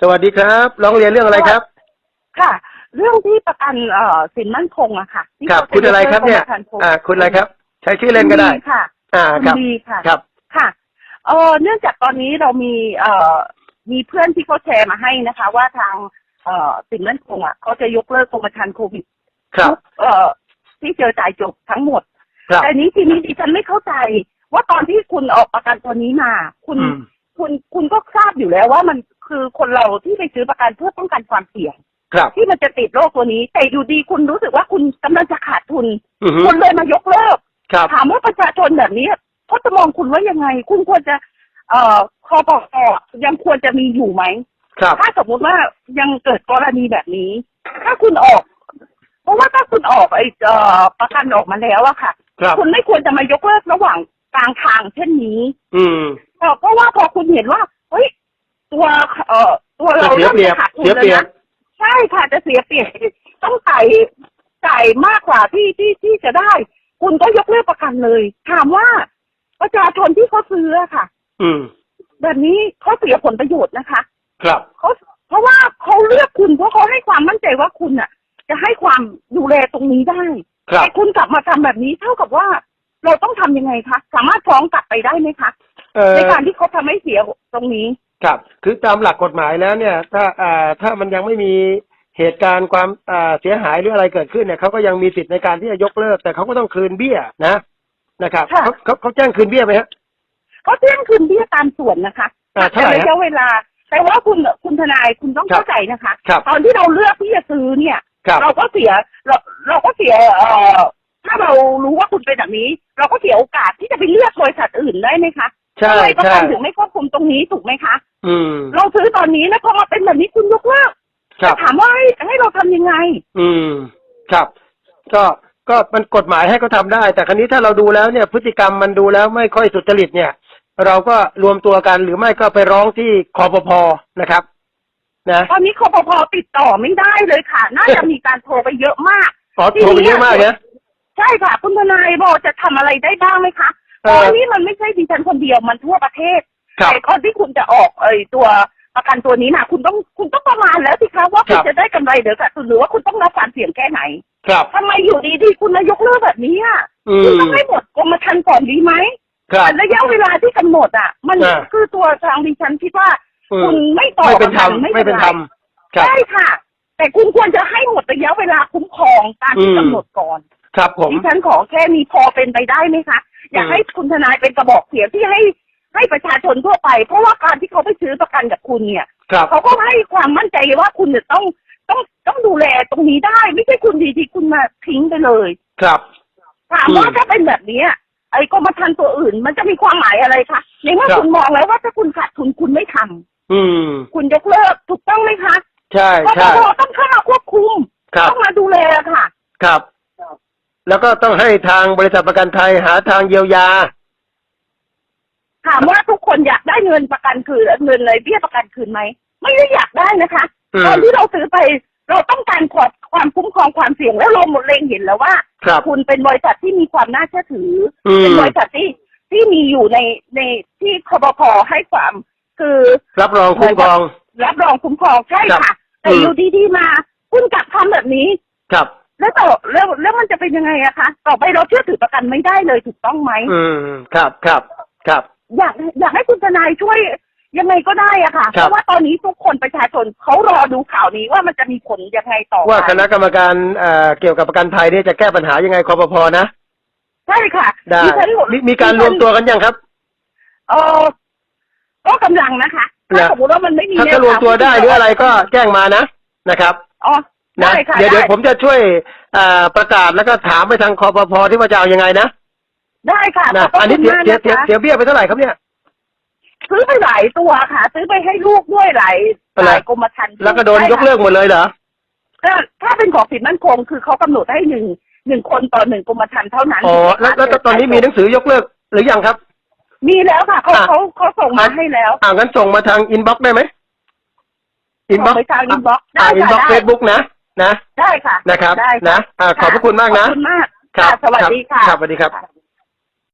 สวัสดีครับร้องเรียนเรื่องอะไรครับ ค่ะ เรื่องที่ประกันเอ่อสินมั่นคงอะค่ะที่ครับเขาจคุณอะไรครับเนี่ยกลิกกมธรรม์อ่า คุณอะไรครับ ใช้ชื่อเล่นก็ได้คุณค่ะ อ่าคุณครับดีค่ะครับค่ะเออเนื่องจากตอนนี้เรามีเอ่อมีเพื่อนที่เขาแชร์มาให้นะคะ ว่าทางเอ่อสินมั่นคงอะเขาจะยกเลิกกรมธรรม์โควิดครับทุกเอ่อที่เจอจ่ายจบทั้งหมดครับแต่นี้ทีนี้ดิฉันไม่เข้าใจ ว่าตอนที่คุณออกประกันตัวนี้มา คุณอืมคุณคุณก็ทราบอยู่แล้วว่ามัน คือคนเราที่ไปซื้อประกันเพื่อป้องกันความเสี่ยง ครับ ที่มันจะติดโรคตัวนี้ แต่อยู่ดีคุณรู้สึกว่าคุณกำลังจะขาดทุน อือฮึ คุณเลยมายกเลิก ครับ ถามว่าประชาชนแบบนี้เขาจะมองคุณว่ายังไง คุณควรจะ เอ่อคอปอยังควรจะมีอยู่ไหม ครับ ถ้าสมมุติว่ายังเกิดกรณีแบบนี้ ถ้าคุณออก เพราะว่าถ้าคุณออกไอ้เอ่อประกันออกมาแล้วอะค่ะ ครับ คุณไม่ควรจะมายกเลิกระหว่างกลางทางเช่นนี้ อืม เอ่อเพราะว่าพอคุณเห็นว่าเฮ้ย ตัวเอ่อตัวเราจะเสียเริ่มเปรียบจะขาดทุนเสียแล้วเปรียบนะใช่ค่ะจะเสียเปรียบต้องจ่ายจ่ายมากกว่าที่ที่ที่จะได้ คุณก็ยกเลิกประกันเลย ถามว่าประชาชนที่เขาซื้ออะค่ะ อืม แบบนี้เขาเสียผลประโยชน์นะคะ ครับ เขาเพราะว่าเขาเลือกคุณเพราะเขาให้ความมั่นใจว่าคุณอะ จะให้ความดูแลตรงนี้ได้ครับ แต่คุณกลับมาทำแบบนี้เท่ากับว่า เราต้องทำยังไงคะสามารถฟ้องกลับไปได้ไหมคะ เอ่อในการที่เขาทำให้เสียตรงนี้ ครับ คือตามหลักกฎหมายแล้วเนี่ย ถ้าอ่าถ้ามันยังไม่มีเหตุการณ์ความอ่าเสียหายหรืออะไรเกิดขึ้นเนี่ยเขาก็ยังมีสิทธิ์ในการที่จะยกเลิก แต่เขาก็ต้องคืนเบี้ยนะนะครับค่ะ เขาเขาเขาแจ้งคืนเบี้ยไหมฮะ เขาเที่ยงคืนเบี้ยตามส่วนนะคะอ่าเท่าไหร่แต่ฮะระยะเวลา แต่ว่าคุณคุณทนายคุณต้องครับเข้าใจนะคะ ครับ ตอนที่เราเลือกที่จะซื้อเนี่ย ครับ เราก็เสียเราเราก็เสียเอ่อถ้าเรารู้ว่าคุณเป็นแบบนี้ เราก็เสียโอกาสที่จะไปเลือกบริษัทอื่นได้ไหมคะ ใช่ทำไมประใช่กันถึงไม่ควบคุมตรงนี้ถูกไหมคะอืมเราซื้อตอนนี้นะพอมาเป็นแบบนี้คุณยกเลิกครับถามว่าให้ให้เราทำยังไง อืม ครับ ก็ก็มันกฎหมายให้เขาทำได้ แต่ครั้นี้ถ้าเราดูแล้วเนี่ย พฤติกรรมมันดูแล้วไม่ค่อยสุจริตเนี่ย เราก็รวมตัวกันหรือไม่ก็ไปร้องที่คอปพนะครับ นะตอนนี้คอปพติดต่อไม่ได้เลยค่ะ น่าจะมีการโทรไปเยอะมาก อ๋อโทรไปเยอะมากเนี่ย ใช่ค่ะ คุณทนายบอกจะทำอะไรได้บ้างไหมคะ เอตออนนี้มันไม่ใช่ดิฉันคนเดียวมันทั่วประเทศครับแต่ก่อนที่คุณจะออกไอ้ตัวประกันตัวนี้นะคุณต้องคุณต้องประมาณแล้วสิคะว่าคุณครับจะได้กำไรเดี๋ยวกับหรือว่าคุณต้องรับความเสี่ยงแค่ไหนครับทำไมอยู่ดีๆคุณมายกเลิกแบบนี้อะอืคุณมต้องให้หมดกรมธรรม์ก่อนดีไหมครับแต่ระยะเวลาที่กำหนดอะ มันอ่าคือตัวทางดิฉันคิดว่าอืคุมณไม่ต่อไม่เป็นธรรมประกัไม่เป็นธรรมครับใช่ค่ะ แต่คุณควรจะให้หมดระยะเวลาคุ้มครองตามที่อืมกำหนดก่อน ครับผมดิฉันขอแค่มีพอเป็นไปได้ไหมคะ อยากอืมให้คุณทนายเป็นกระบอกเสียงที่ให้ให้ประชาชนทั่วไป เพราะว่าการที่เขาไปซื้อประกันกับคุณเนี่ยครับ เขาก็ให้ความมั่นใจว่าคุณจะต้องต้องต้องดูแลตรงนี้ได้ ไม่ใช่คุณดีๆคุณมาทิ้งไปเลย ครับ ถามว่าอืมถ้าเป็นแบบเนี้ยไอ้กรมธรรม์ตัวอื่น มันจะมีความหมายอะไรคะในเมื่อครับ คุณมองแล้วว่าถ้าคุณขาดทุนคุณไม่ทำอืม คุณยกเลิกถูกต้องไหมคะใช่กใช่พต้องเข้ามาควบคุมครับ ต้องมาดูแลค่ะครับ แล้วก็ต้องให้ทางบริษัทประกันภัยหาทางเยียวยา ถามว่าทุกคนอยากได้เงินประกันคืนเงินเลยเบี้ยประกันคืนไหมไม่ได้อยากได้นะคะอืม ตอนที่เราซื้อไปเราต้องการความความคุ้มครองความเสี่ยงแล้วเราหมดเลงเห็นแล้วว่า ครับ คุณเป็นบริษัทที่มีความน่าเชื่อถือออืมเป็นบริษัทที่ที่มีอยู่ในในที่คบพให้ความคือ รับรองคุ้มครอง รับรองคุ้มครองใช่ครัค่ะบแต่อืม อยู่ดีๆมา คุณกลับทำแบบนี้ ครับ แล้วต่อแล้วแล้วมันจะเป็นยังไงอะคะต่อไปเราเชื่อถือประกันไม่ได้เลยถูกต้องไหมอืมครับครับครับ อยากอยากให้คุณทนายช่วยยังไงก็ได้อะค่ะ ครับ เพราะว่าตอนนี้ทุกคนประชาชนเขารอดูข่าวนี้ว่ามันจะมีผลยังไงต่อว่าไปคณะกรรมการเอ่อเกี่ยวกับประกันภัยเนี่ยจะแก้ปัญหายังไงคอปพนะ ใช่ค่ะได้ดิฉันมีมีการรวมตัวกันยังครับ เออก็กำลังนะคะถ้านะสมมติว่ามันไม่มีถ้าจะรวมตัวได้หรืออะไรก็แจ้งมานะนะครับ อ๋อ นะได้ค่ะเดี๋ยวเดี๋ยวได้ผมจะช่วยเอ่อประกาศแล้วก็ถามไปทางคอปพที่ว่าจะเอายังไงนะได้ค่ะนะขอบพระอันนี้คุณเสียมากเสียนะเสียคะเสียเบี้ยไปเท่าไหร่ครับเนี่ย ซื้อไปหลายตัวค่ะ ซื้อไปให้ลูกด้วยหลายอะไร หลายกรมธรรม์แล้วก็โดนใช่ยกเลิกหมดเลยเหรอค่ะถ้าถ้าเป็นของสินมั่นคง คือเขากำหนดให้หนึ่งหนึ่งคนต่อหนึ่งกรมธรรม์เท่านั้นอ๋อแล้วแล้วแล้วตอนนี้มีหนังสือยกเลิกหรือยังครับ มีแล้วค่ะเขาอะ เขาเขาส่งมาให้แล้วอ่างั้นส่งมาทางอินบ็อกได้ไหมอินบ็อกส่งไปทาง inbox ได้อ่าค่ะอินบ็อกได้เฟซบุ๊กนะ นะ ได้ค่ะนะครับได้นะอ่าขอบพระคุณมากขนะอบคุณมากครัค่ะบสวัสดีค่ะ ครับสวัสดีครับค่ะ